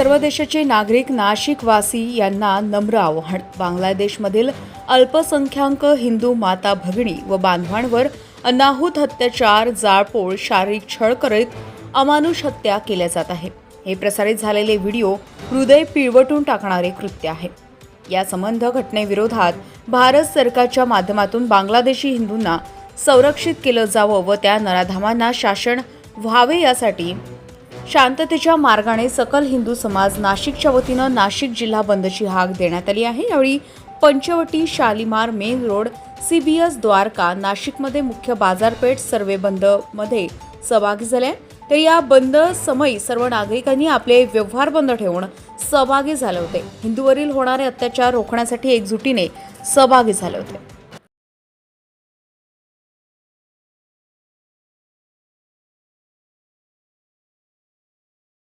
सर्व देशाचे नागरिक नाशिकवासी यांना नम्र आव्हान. बांगलादेशमधील अल्पसंख्याक हिंदू माता भगिनी व बांधवांवर अनाहूत अत्याचार जाळपोळ शारीरिक छळ करीत अमानुष हत्या केल्या जात आहे हे प्रसारित झालेले व्हिडिओ हृदय पिळवटून टाकणारे कृत्य आहे. या संबंध घटनेविरोधात भारत सरकारच्या माध्यमातून बांगलादेशी हिंदूंना संरक्षित केलं जावं व त्या नराधामांना शासन व्हावे यासाठी शांततेच्या मार्गाने सकल हिंदू समाज नाशिकच्या वतीनं नाशिक जिल्हा बंदची हाक देण्यात आली आहे. यावेळी Panchavati Shalimar main road CBS Dwarka नाशिकमध्ये मुख्य बाजारपेठ सर्वे बंदमध्ये सहभागी झाले. तर या बंद समयी सर्व नागरिकांनी आपले व्यवहार बंद ठेवून सहभागी झाले होते. हिंदूवरील होणारे अत्याचार रोखण्यासाठी एकजुटीने सहभागी झाले होते.